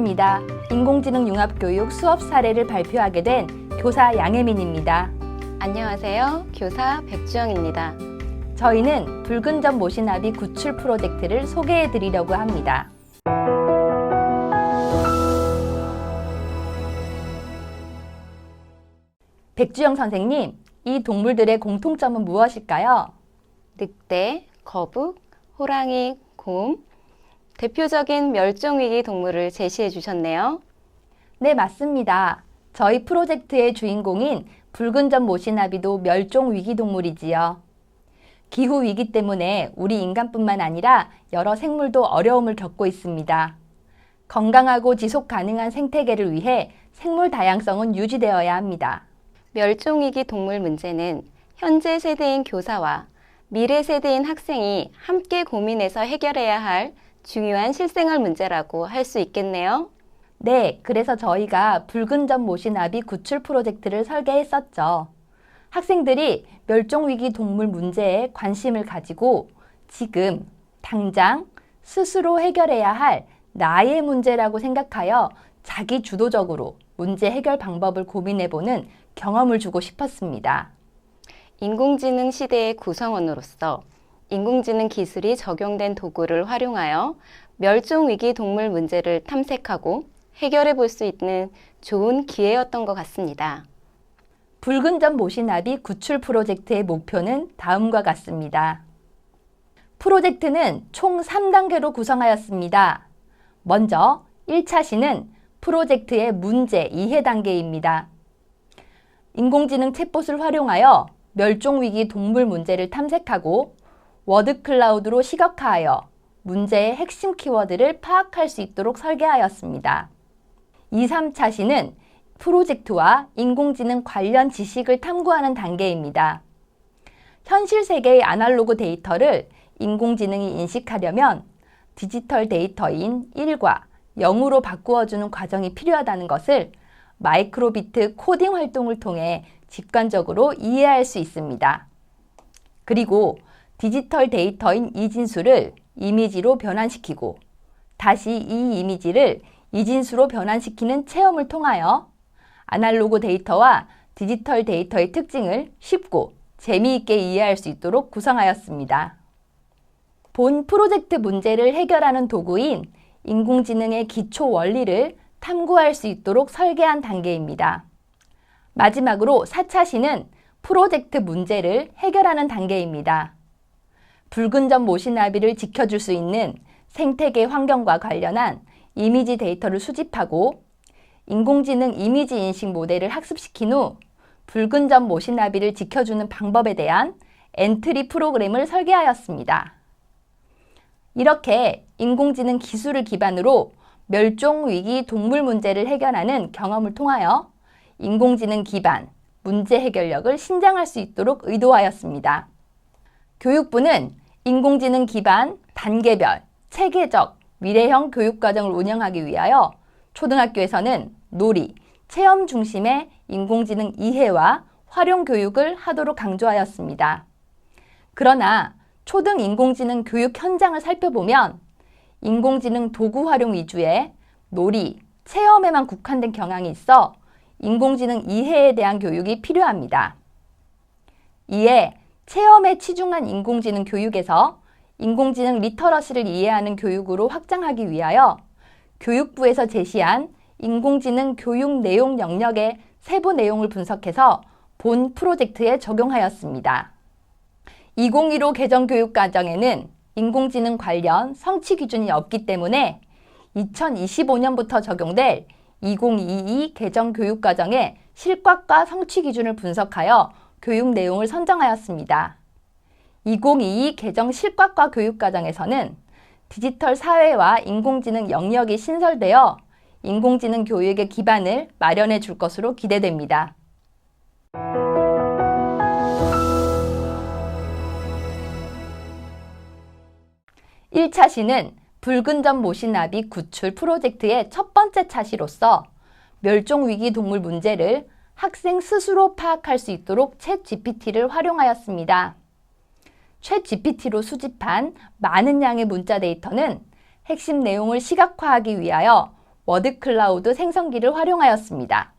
반갑습니다. 인공지능 융합교육 수업 사례를 발표하게 된 교사 양혜민입니다. 안녕하세요. 교사 백주영입니다. 저희는 붉은 점 모시나비 구출 프로젝트를 소개해 드리려고 합니다. 백주영 선생님, 이 동물들의 공통점은 무엇일까요? 늑대, 거북, 호랑이, 곰 대표적인 멸종위기 동물을 제시해 주셨네요. 네, 맞습니다. 저희 프로젝트의 주인공인 붉은 점 모시나비도 멸종 위기 동물이지요. 기후 위기 때문에 우리 인간뿐만 아니라 여러 생물도 어려움을 겪고 있습니다. 건강하고 지속 가능한 생태계를 위해 생물 다양성은 유지되어야 합니다. 멸종위기 동물 문제는 현재 세대인 교사와 미래 세대인 학생이 함께 고민해서 해결해야 할 중요한 실생활 문제라고 할 수 있겠네요. 네, 그래서 저희가 붉은 점 모시나비 구출 프로젝트를 설계했었죠. 학생들이 멸종위기 동물 문제에 관심을 가지고 지금, 당장, 스스로 해결해야 할 나의 문제라고 생각하여 자기 주도적으로 문제 해결 방법을 고민해보는 경험을 주고 싶었습니다. 인공지능 시대의 구성원으로서 인공지능 기술이 적용된 도구를 활용하여 멸종위기 동물 문제를 탐색하고 해결해 볼 수 있는 좋은 기회였던 것 같습니다. 붉은 점 모시나비 구출 프로젝트의 목표는 다음과 같습니다. 프로젝트는 총 3단계로 구성하였습니다. 먼저 1차 시는 프로젝트의 문제 이해 단계입니다. 인공지능 챗봇을 활용하여 멸종위기 동물 문제를 탐색하고 워드 클라우드로 시각화하여 문제의 핵심 키워드를 파악할 수 있도록 설계하였습니다. 2, 3차 시는 프로젝트와 인공지능 관련 지식을 탐구하는 단계입니다. 현실 세계의 아날로그 데이터를 인공지능이 인식하려면 디지털 데이터인 1과 0으로 바꾸어주는 과정이 필요하다는 것을 마이크로비트 코딩 활동을 통해 직관적으로 이해할 수 있습니다. 그리고 디지털 데이터인 이진수를 이미지로 변환시키고 다시 이 이미지를 이진수로 변환시키는 체험을 통하여 아날로그 데이터와 디지털 데이터의 특징을 쉽고 재미있게 이해할 수 있도록 구성하였습니다. 본 프로젝트 문제를 해결하는 도구인 인공지능의 기초 원리를 탐구할 수 있도록 설계한 단계입니다. 마지막으로 4차 시는 프로젝트 문제를 해결하는 단계입니다. 붉은 점 모시나비를 지켜줄 수 있는 생태계 환경과 관련한 이미지 데이터를 수집하고 인공지능 이미지 인식 모델을 학습시킨 후 붉은 점 모시나비를 지켜주는 방법에 대한 엔트리 프로그램을 설계하였습니다. 이렇게 인공지능 기술을 기반으로 멸종 위기 동물 문제를 해결하는 경험을 통하여 인공지능 기반 문제 해결력을 신장할 수 있도록 의도하였습니다. 교육부는 인공지능 기반 단계별 체계적 미래형 교육과정을 운영하기 위하여 초등학교에서는 놀이, 체험 중심의 인공지능 이해와 활용 교육을 하도록 강조하였습니다. 그러나 초등 인공지능 교육 현장을 살펴보면 인공지능 도구 활용 위주의 놀이, 체험에만 국한된 경향이 있어 인공지능 이해에 대한 교육이 필요합니다. 이에 체험에 치중한 인공지능 교육에서 인공지능 리터러시를 이해하는 교육으로 확장하기 위하여 교육부에서 제시한 인공지능 교육 내용 영역의 세부 내용을 분석해서 본 프로젝트에 적용하였습니다. 2015 개정 교육 과정에는 인공지능 관련 성취 기준이 없기 때문에 2025년부터 적용될 2022 개정 교육 과정의 실과과 성취 기준을 분석하여 교육 내용을 선정하였습니다. 2022 개정 실과과 교육 과정에서는 디지털 사회와 인공지능 영역이 신설되어 인공지능 교육의 기반을 마련해 줄 것으로 기대됩니다. 1차 시는 붉은 점 모시나비 구출 프로젝트의 첫 번째 차시로서 멸종위기 동물 문제를 학생 스스로 파악할 수 있도록 챗 GPT를 활용하였습니다. 챗 GPT로 수집한 많은 양의 문자 데이터는 핵심 내용을 시각화하기 위하여 워드 클라우드 생성기를 활용하였습니다.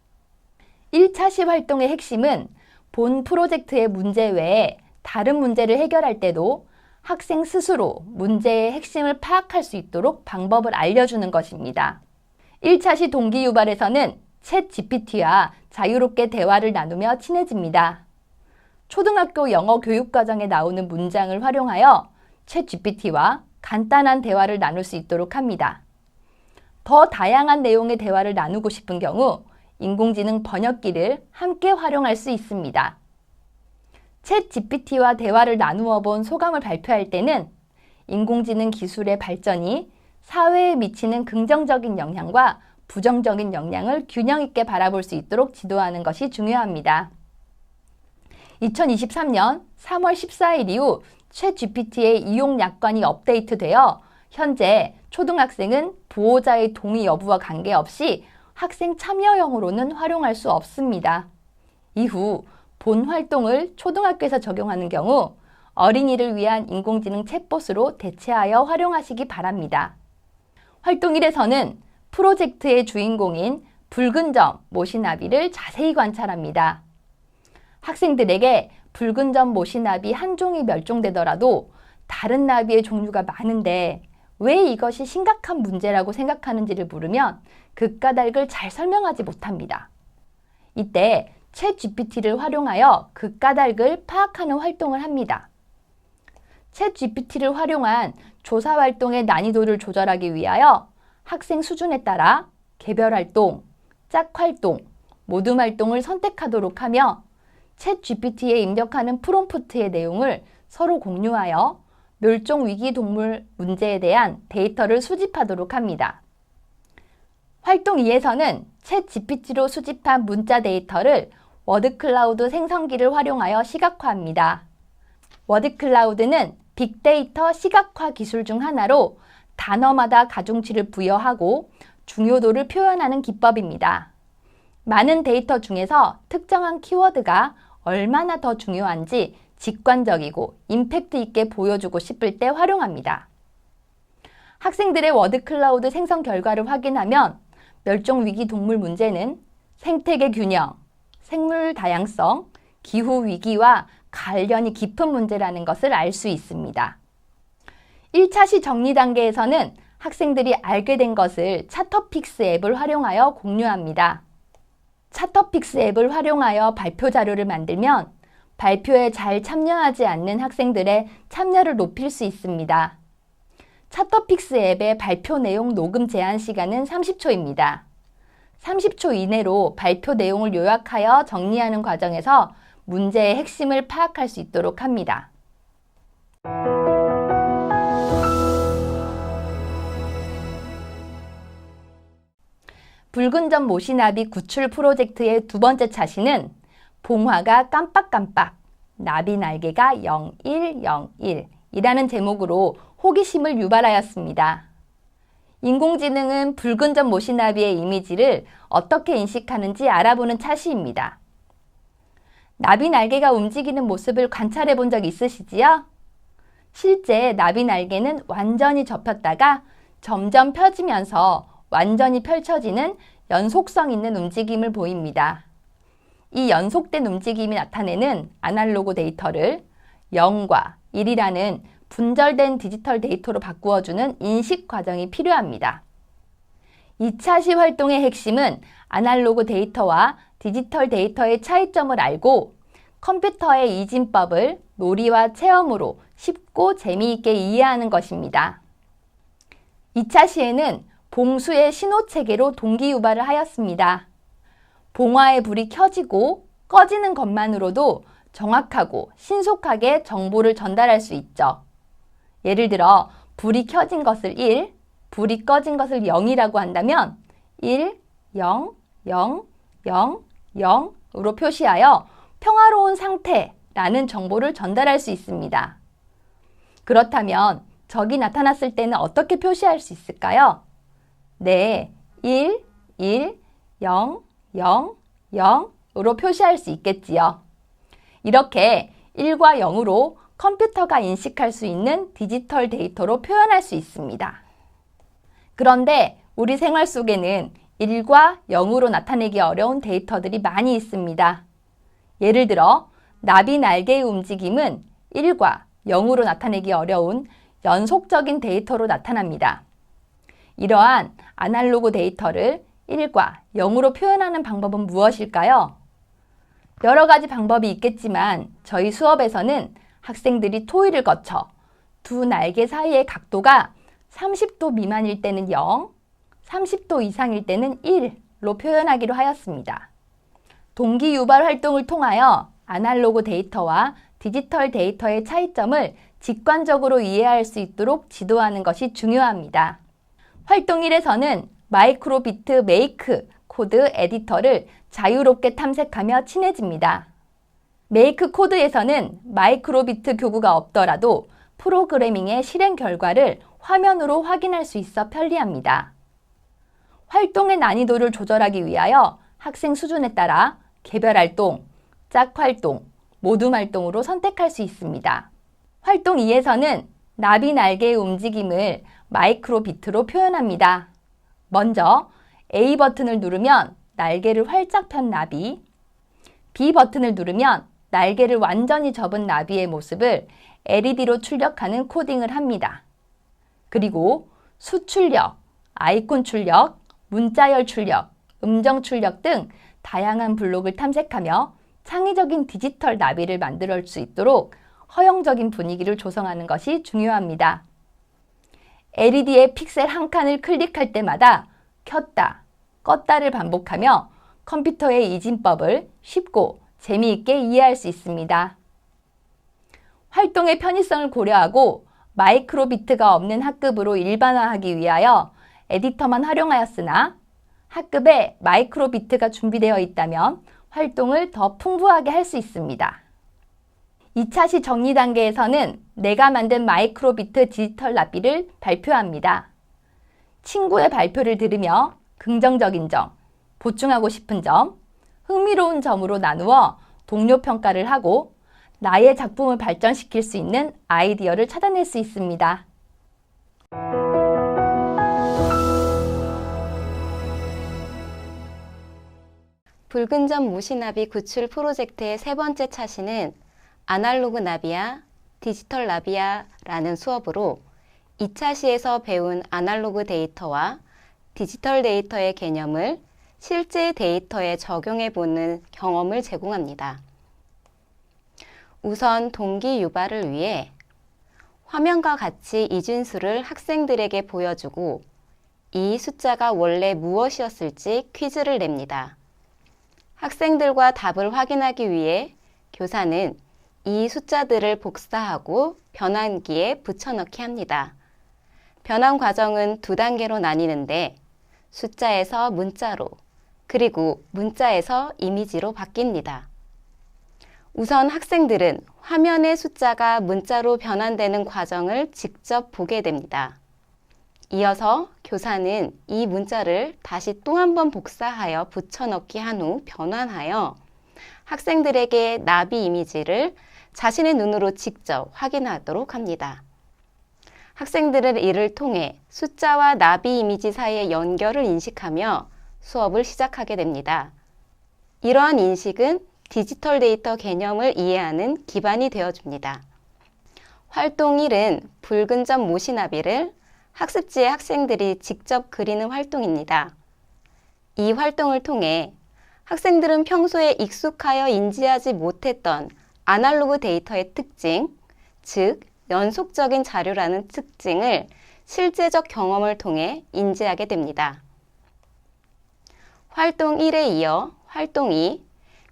1차 시 활동의 핵심은 본 프로젝트의 문제 외에 다른 문제를 해결할 때도 학생 스스로 문제의 핵심을 파악할 수 있도록 방법을 알려주는 것입니다. 1차 시 동기 유발에서는 챗 GPT와 자유롭게 대화를 나누며 친해집니다. 초등학교 영어 교육 과정에 나오는 문장을 활용하여 챗 GPT와 간단한 대화를 나눌 수 있도록 합니다. 더 다양한 내용의 대화를 나누고 싶은 경우 인공지능 번역기를 함께 활용할 수 있습니다. 챗 GPT와 대화를 나누어 본 소감을 발표할 때는 인공지능 기술의 발전이 사회에 미치는 긍정적인 영향과 부정적인 영향을 균형 있게 바라볼 수 있도록 지도하는 것이 중요합니다. 2023년 3월 14일 이후 챗 GPT의 이용 약관이 업데이트되어 현재 초등학생은 보호자의 동의 여부와 관계없이 학생 참여형으로는 활용할 수 없습니다. 이후 본 활동을 초등학교에서 적용하는 경우 어린이를 위한 인공지능 챗봇으로 대체하여 활용하시기 바랍니다. 활동 1에서는 프로젝트의 주인공인 붉은 점 모시나비를 자세히 관찰합니다. 학생들에게 붉은 점 모시나비 한 종이 멸종되더라도 다른 나비의 종류가 많은데 왜 이것이 심각한 문제라고 생각하는지를 물으면 그 까닭을 잘 설명하지 못합니다. 이때 챗 GPT를 활용하여 그 까닭을 파악하는 활동을 합니다. 챗 GPT를 활용한 조사 활동의 난이도를 조절하기 위하여 학생 수준에 따라 개별 활동, 짝 활동, 모둠 활동을 선택하도록 하며 챗 GPT에 입력하는 프롬프트의 내용을 서로 공유하여 멸종 위기 동물 문제에 대한 데이터를 수집하도록 합니다. 활동 2에서는 챗 GPT로 수집한 문자 데이터를 워드 클라우드 생성기를 활용하여 시각화합니다. 워드 클라우드는 빅데이터 시각화 기술 중 하나로 단어마다 가중치를 부여하고 중요도를 표현하는 기법입니다. 많은 데이터 중에서 특정한 키워드가 얼마나 더 중요한지 직관적이고 임팩트 있게 보여주고 싶을 때 활용합니다. 학생들의 워드 클라우드 생성 결과를 확인하면 멸종 위기 동물 문제는 생태계 균형, 생물 다양성, 기후 위기와 관련이 깊은 문제라는 것을 알 수 있습니다. 1차 시 정리 단계에서는 학생들이 알게 된 것을 차터픽스 앱을 활용하여 공유합니다. 차터픽스 앱을 활용하여 발표 자료를 만들면 발표에 잘 참여하지 않는 학생들의 참여를 높일 수 있습니다. 차터픽스 앱의 발표 내용 녹음 제한 시간은 30초입니다. 30초 이내로 발표 내용을 요약하여 정리하는 과정에서 문제의 핵심을 파악할 수 있도록 합니다. 붉은 점 모시나비 구출 프로젝트의 두 번째 차시는 봉화가 깜빡깜빡, 나비 날개가 0101 이라는 제목으로 호기심을 유발하였습니다. 인공지능은 붉은 점 모시나비의 이미지를 어떻게 인식하는지 알아보는 차시입니다. 나비 날개가 움직이는 모습을 관찰해 본 적 있으시지요? 실제 나비 날개는 완전히 접혔다가 점점 펴지면서 완전히 펼쳐지는 연속성 있는 움직임을 보입니다. 이 연속된 움직임이 나타내는 아날로그 데이터를 0과 1이라는 분절된 디지털 데이터로 바꾸어주는 인식 과정이 필요합니다. 2차 시 활동의 핵심은 아날로그 데이터와 디지털 데이터의 차이점을 알고 컴퓨터의 이진법을 놀이와 체험으로 쉽고 재미있게 이해하는 것입니다. 2차 시에는 봉수의 신호 체계로 동기 유발을 하였습니다. 봉화의 불이 켜지고 꺼지는 것만으로도 정확하고 신속하게 정보를 전달할 수 있죠. 예를 들어 불이 켜진 것을 1, 불이 꺼진 것을 0이라고 한다면 1, 0, 0, 0, 0으로 표시하여 평화로운 상태라는 정보를 전달할 수 있습니다. 그렇다면 적이 나타났을 때는 어떻게 표시할 수 있을까요? 네, 1, 1, 0, 0, 0으로 표시할 수 있겠지요. 이렇게 1과 0으로 컴퓨터가 인식할 수 있는 디지털 데이터로 표현할 수 있습니다. 그런데 우리 생활 속에는 1과 0으로 나타내기 어려운 데이터들이 많이 있습니다. 예를 들어 나비 날개의 움직임은 1과 0으로 나타내기 어려운 연속적인 데이터로 나타납니다. 이러한 아날로그 데이터를 1과 0으로 표현하는 방법은 무엇일까요? 여러 가지 방법이 있겠지만 저희 수업에서는 학생들이 토의를 거쳐 두 날개 사이의 각도가 30도 미만일 때는 0, 30도 이상일 때는 1로 표현하기로 하였습니다. 동기 유발 활동을 통하여 아날로그 데이터와 디지털 데이터의 차이점을 직관적으로 이해할 수 있도록 지도하는 것이 중요합니다. 활동 1에서는 마이크로비트 메이크 코드 에디터를 자유롭게 탐색하며 친해집니다. 메이크 코드에서는 마이크로비트 교구가 없더라도 프로그래밍의 실행 결과를 화면으로 확인할 수 있어 편리합니다. 활동의 난이도를 조절하기 위하여 학생 수준에 따라 개별 활동, 짝 활동, 모둠 활동으로 선택할 수 있습니다. 활동 2에서는 나비 날개의 움직임을 마이크로 비트로 표현합니다. 먼저 A 버튼을 누르면 날개를 활짝 편 나비, B 버튼을 누르면 날개를 완전히 접은 나비의 모습을 LED로 출력하는 코딩을 합니다. 그리고 수 출력, 아이콘 출력, 문자열 출력, 음정 출력 등 다양한 블록을 탐색하며 창의적인 디지털 나비를 만들 수 있도록 허용적인 분위기를 조성하는 것이 중요합니다. LED의 픽셀 한 칸을 클릭할 때마다 켰다, 껐다를 반복하며 컴퓨터의 이진법을 쉽고 재미있게 이해할 수 있습니다. 활동의 편의성을 고려하고 마이크로 비트가 없는 학급으로 일반화하기 위하여 에디터만 활용하였으나 학급에 마이크로 비트가 준비되어 있다면 활동을 더 풍부하게 할 수 있습니다. 2차 시 정리 단계에서는 내가 만든 마이크로비트 디지털 납비를 발표합니다. 친구의 발표를 들으며 긍정적인 점, 보충하고 싶은 점, 흥미로운 점으로 나누어 동료 평가를 하고 나의 작품을 발전시킬 수 있는 아이디어를 찾아낼 수 있습니다. 붉은 점 무시나비 구출 프로젝트의 세 번째 차시는 아날로그 나비야, 디지털 나비야라는 수업으로 2차 시에서 배운 아날로그 데이터와 디지털 데이터의 개념을 실제 데이터에 적용해 보는 경험을 제공합니다. 우선 동기 유발을 위해 화면과 같이 이진수를 학생들에게 보여주고 이 숫자가 원래 무엇이었을지 퀴즈를 냅니다. 학생들과 답을 확인하기 위해 교사는 이 숫자들을 복사하고 변환기에 붙여넣기 합니다. 변환 과정은 두 단계로 나뉘는데 숫자에서 문자로 그리고 문자에서 이미지로 바뀝니다. 우선 학생들은 화면의 숫자가 문자로 변환되는 과정을 직접 보게 됩니다. 이어서 교사는 이 문자를 다시 또 한 번 복사하여 붙여넣기 한 후 변환하여 학생들에게 나비 이미지를 자신의 눈으로 직접 확인하도록 합니다. 학생들은 이를 통해 숫자와 나비 이미지 사이의 연결을 인식하며 수업을 시작하게 됩니다. 이러한 인식은 디지털 데이터 개념을 이해하는 기반이 되어줍니다. 활동 1은 붉은 점 모시나비를 학습지의 학생들이 직접 그리는 활동입니다. 이 활동을 통해 학생들은 평소에 익숙하여 인지하지 못했던 아날로그 데이터의 특징, 즉 연속적인 자료라는 특징을 실제적 경험을 통해 인지하게 됩니다. 활동 1에 이어 활동 2,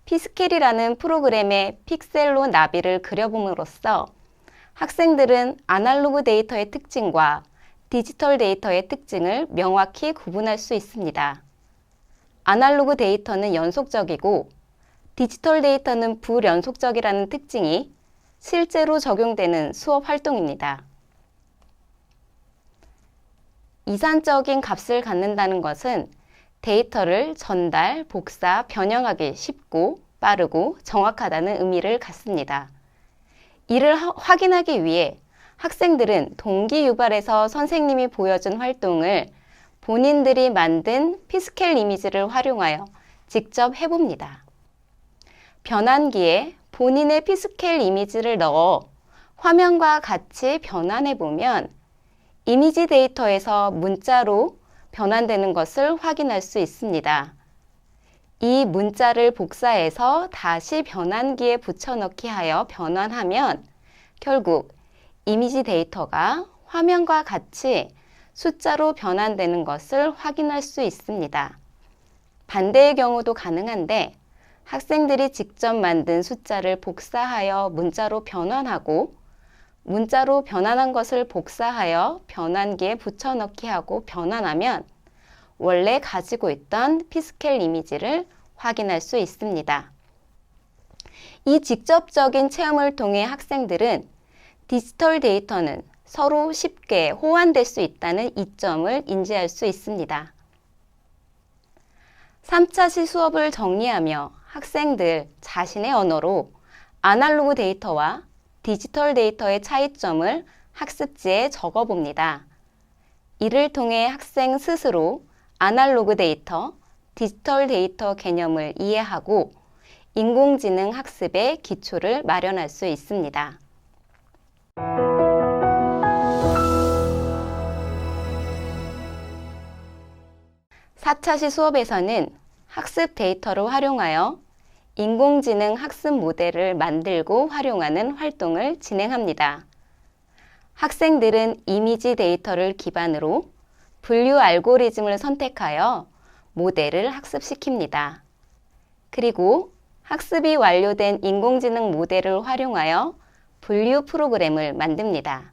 피스켈이라는 프로그램의 픽셀로 나비를 그려봄으로써 학생들은 아날로그 데이터의 특징과 디지털 데이터의 특징을 명확히 구분할 수 있습니다. 아날로그 데이터는 연속적이고 디지털 데이터는 불연속적이라는 특징이 실제로 적용되는 수업 활동입니다. 이산적인 값을 갖는다는 것은 데이터를 전달, 복사, 변형하기 쉽고 빠르고 정확하다는 의미를 갖습니다. 이를 하- 확인하기 위해 학생들은 동기 유발에서 선생님이 보여준 활동을 본인들이 만든 피스켈 이미지를 활용하여 직접 해봅니다. 변환기에 본인의 피스켈 이미지를 넣어 화면과 같이 변환해 보면 이미지 데이터에서 문자로 변환되는 것을 확인할 수 있습니다. 이 문자를 복사해서 다시 변환기에 붙여넣기 하여 변환하면 결국 이미지 데이터가 화면과 같이 숫자로 변환되는 것을 확인할 수 있습니다. 반대의 경우도 가능한데 학생들이 직접 만든 숫자를 복사하여 문자로 변환하고 문자로 변환한 것을 복사하여 변환기에 붙여넣기 하고 변환하면 원래 가지고 있던 피스켈 이미지를 확인할 수 있습니다. 이 직접적인 체험을 통해 학생들은 디지털 데이터는 서로 쉽게 호환될 수 있다는 이점을 인지할 수 있습니다. 3차 시 수업을 정리하며 학생들 자신의 언어로 아날로그 데이터와 디지털 데이터의 차이점을 학습지에 적어 봅니다. 이를 통해 학생 스스로 아날로그 데이터, 디지털 데이터 개념을 이해하고 인공지능 학습의 기초를 마련할 수 있습니다. 4차시 수업에서는 학습 데이터를 활용하여 인공지능 학습 모델을 만들고 활용하는 활동을 진행합니다. 학생들은 이미지 데이터를 기반으로 분류 알고리즘을 선택하여 모델을 학습시킵니다. 그리고 학습이 완료된 인공지능 모델을 활용하여 분류 프로그램을 만듭니다.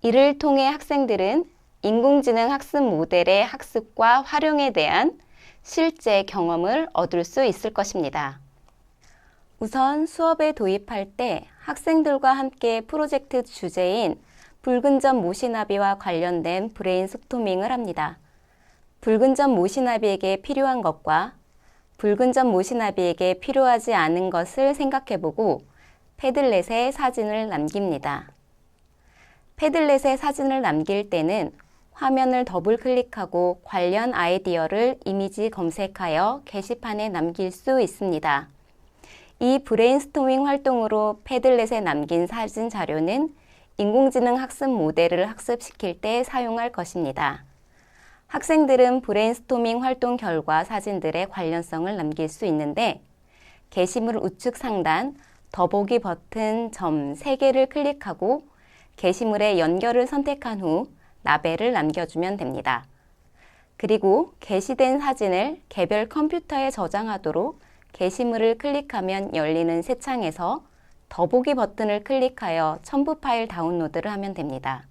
이를 통해 학생들은 인공지능 학습 모델의 학습과 활용에 대한 실제 경험을 얻을 수 있을 것입니다. 우선 수업에 도입할 때 학생들과 함께 프로젝트 주제인 붉은 점 모시나비와 관련된 브레인 스토밍을 합니다. 붉은 점 모시나비에게 필요한 것과 붉은 점 모시나비에게 필요하지 않은 것을 생각해보고 패들렛에 사진을 남깁니다. 패들렛에 사진을 남길 때는 화면을 더블 클릭하고 관련 아이디어를 이미지 검색하여 게시판에 남길 수 있습니다. 이 브레인스토밍 활동으로 패들렛에 남긴 사진 자료는 인공지능 학습 모델을 학습시킬 때 사용할 것입니다. 학생들은 브레인스토밍 활동 결과 사진들의 관련성을 남길 수 있는데 게시물 우측 상단 더보기 버튼 점 3개를 클릭하고 게시물의 연결을 선택한 후 라벨을 남겨주면 됩니다. 그리고 게시된 사진을 개별 컴퓨터에 저장하도록 게시물을 클릭하면 열리는 새 창에서 더보기 버튼을 클릭하여 첨부 파일 다운로드를 하면 됩니다.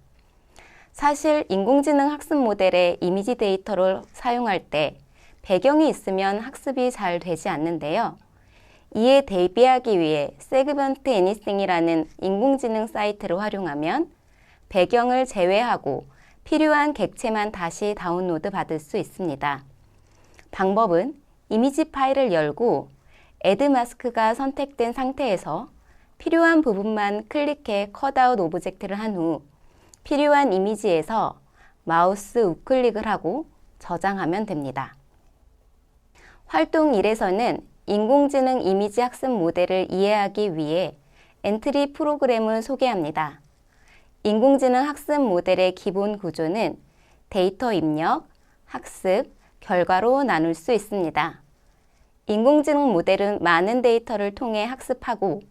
사실 인공지능 학습 모델의 이미지 데이터를 사용할 때 배경이 있으면 학습이 잘 되지 않는데요. 이에 대비하기 위해 세그먼트 애니싱이라는 인공지능 사이트를 활용하면 배경을 제외하고 필요한 객체만 다시 다운로드 받을 수 있습니다. 방법은 이미지 파일을 열고 애드 마스크가 선택된 상태에서 필요한 부분만 클릭해 컷아웃 오브젝트를 한 후 필요한 이미지에서 마우스 우클릭을 하고 저장하면 됩니다. 활동 1에서는 인공지능 이미지 학습 모델을 이해하기 위해 엔트리 프로그램을 소개합니다. 인공지능 학습 모델의 기본 구조는 데이터 입력, 학습, 결과로 나눌 수 있습니다. 인공지능 모델은 많은 데이터를 통해 학습하고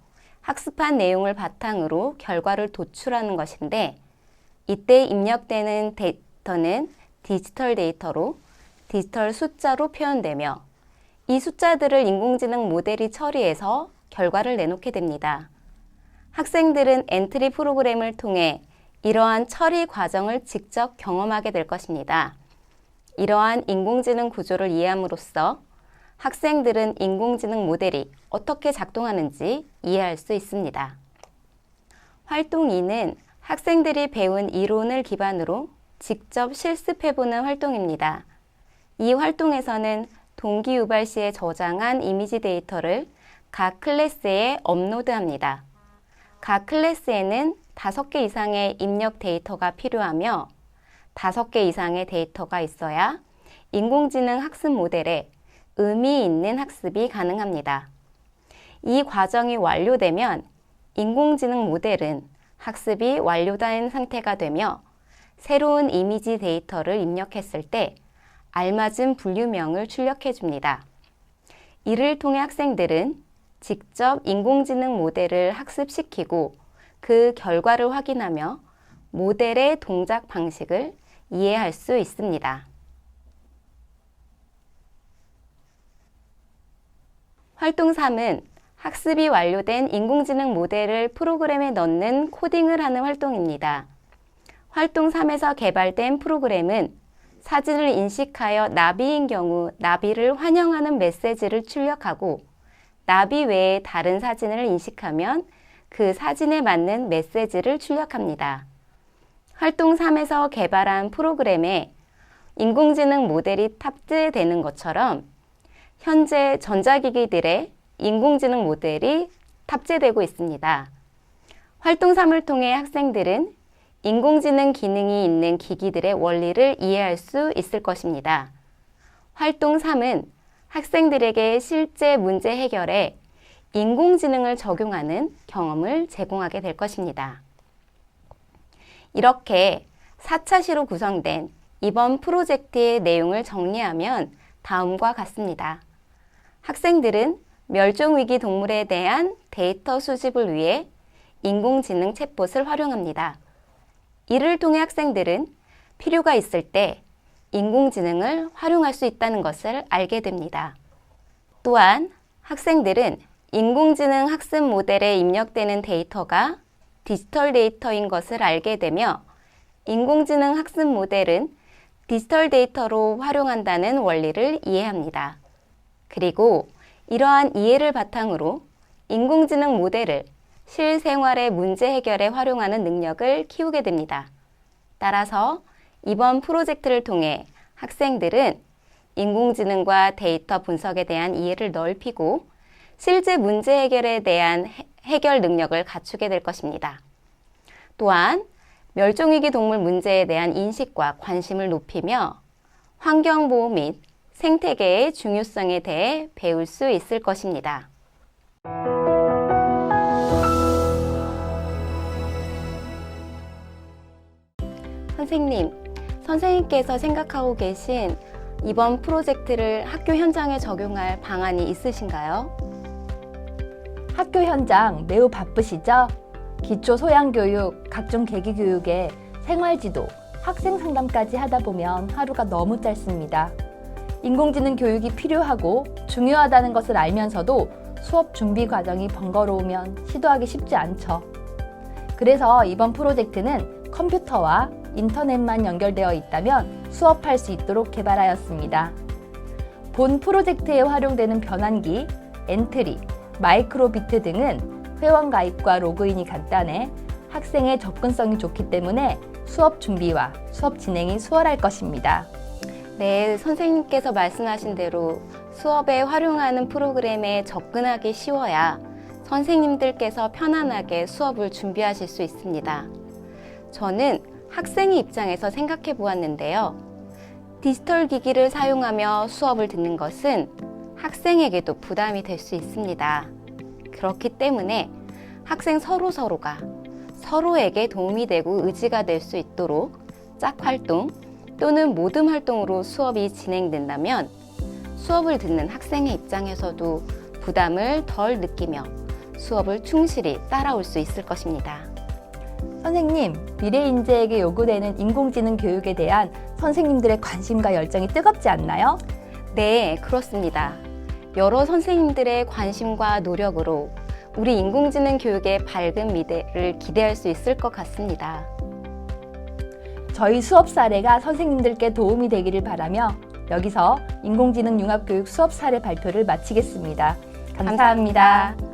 학습한 내용을 바탕으로 결과를 도출하는 것인데 이때 입력되는 데이터는 디지털 데이터로 디지털 숫자로 표현되며 이 숫자들을 인공지능 모델이 처리해서 결과를 내놓게 됩니다. 학생들은 엔트리 프로그램을 통해 이러한 처리 과정을 직접 경험하게 될 것입니다. 이러한 인공지능 구조를 이해함으로써 학생들은 인공지능 모델이 어떻게 작동하는지 이해할 수 있습니다. 활동 2는 학생들이 배운 이론을 기반으로 직접 실습해보는 활동입니다. 이 활동에서는 동기 유발 시에 저장한 이미지 데이터를 각 클래스에 업로드합니다. 각 클래스에는 5개 이상의 입력 데이터가 필요하며 다섯 개 이상의 데이터가 있어야 인공지능 학습 모델에 의미 있는 학습이 가능합니다. 이 과정이 완료되면 인공지능 모델은 학습이 완료된 상태가 되며 새로운 이미지 데이터를 입력했을 때 알맞은 분류명을 출력해 줍니다. 이를 통해 학생들은 직접 인공지능 모델을 학습시키고 그 결과를 확인하며 모델의 동작 방식을 이해할 수 있습니다. 활동 3은 학습이 완료된 인공지능 모델을 프로그램에 넣는 코딩을 하는 활동입니다. 활동 3에서 개발된 프로그램은 사진을 인식하여 나비인 경우 나비를 환영하는 메시지를 출력하고 나비 외에 다른 사진을 인식하면 그 사진에 맞는 메시지를 출력합니다. 활동 3에서 개발한 프로그램에 인공지능 모델이 탑재되는 것처럼 현재 전자기기들의 인공지능 모델이 탑재되고 있습니다. 활동 3을 통해 학생들은 인공지능 기능이 있는 기기들의 원리를 이해할 수 있을 것입니다. 활동 3은 학생들에게 실제 문제 해결에 인공지능을 적용하는 경험을 제공하게 될 것입니다. 이렇게 4차 시로 구성된 이번 프로젝트의 내용을 정리하면 다음과 같습니다. 학생들은 멸종위기 동물에 대한 데이터 수집을 위해 인공지능 챗봇을 활용합니다. 이를 통해 학생들은 필요가 있을 때 인공지능을 활용할 수 있다는 것을 알게 됩니다. 또한 학생들은 인공지능 학습 모델에 입력되는 데이터가 디지털 데이터인 것을 알게 되며 인공지능 학습 모델은 디지털 데이터로 활용한다는 원리를 이해합니다. 그리고 이러한 이해를 바탕으로 인공지능 모델을 실생활의 문제 해결에 활용하는 능력을 키우게 됩니다. 따라서 이번 프로젝트를 통해 학생들은 인공지능과 데이터 분석에 대한 이해를 넓히고 실제 문제 해결에 대한 해- 해결 능력을 갖추게 될 것입니다. 또한 멸종위기 동물 문제에 대한 인식과 관심을 높이며 환경보호 및 생태계의 중요성에 대해 배울 수 있을 것입니다. 선생님, 선생님께서 생각하고 계신 이번 프로젝트를 학교 현장에 적용할 방안이 있으신가요? 학교 현장 매우 바쁘시죠? 기초 소양 교육, 각종 계기 교육에 생활지도, 학생 상담까지 하다 보면 하루가 너무 짧습니다. 인공지능 교육이 필요하고 중요하다는 것을 알면서도 수업 준비 과정이 번거로우면 시도하기 쉽지 않죠. 그래서 이번 프로젝트는 컴퓨터와 인터넷만 연결되어 있다면 수업할 수 있도록 개발하였습니다. 본 프로젝트에 활용되는 변환기, 엔트리, 마이크로비트 등은 회원 가입과 로그인이 간단해 학생의 접근성이 좋기 때문에 수업 준비와 수업 진행이 수월할 것입니다. 네, 선생님께서 말씀하신 대로 수업에 활용하는 프로그램에 접근하기 쉬워야 선생님들께서 편안하게 수업을 준비하실 수 있습니다. 저는 학생의 입장에서 생각해 보았는데요. 디지털 기기를 사용하며 수업을 듣는 것은 학생에게도 부담이 될 수 있습니다. 그렇기 때문에 학생 서로서로가 서로에게 도움이 되고 의지가 될 수 있도록 짝 활동 또는 모듬 활동으로 수업이 진행된다면 수업을 듣는 학생의 입장에서도 부담을 덜 느끼며 수업을 충실히 따라올 수 있을 것입니다. 선생님, 미래 인재에게 요구되는 인공지능 교육에 대한 선생님들의 관심과 열정이 뜨겁지 않나요? 네, 그렇습니다. 여러 선생님들의 관심과 노력으로 우리 인공지능 교육의 밝은 미래를 기대할 수 있을 것 같습니다. 저희 수업 사례가 선생님들께 도움이 되기를 바라며 여기서 인공지능 융합교육 수업 사례 발표를 마치겠습니다 감사합니다.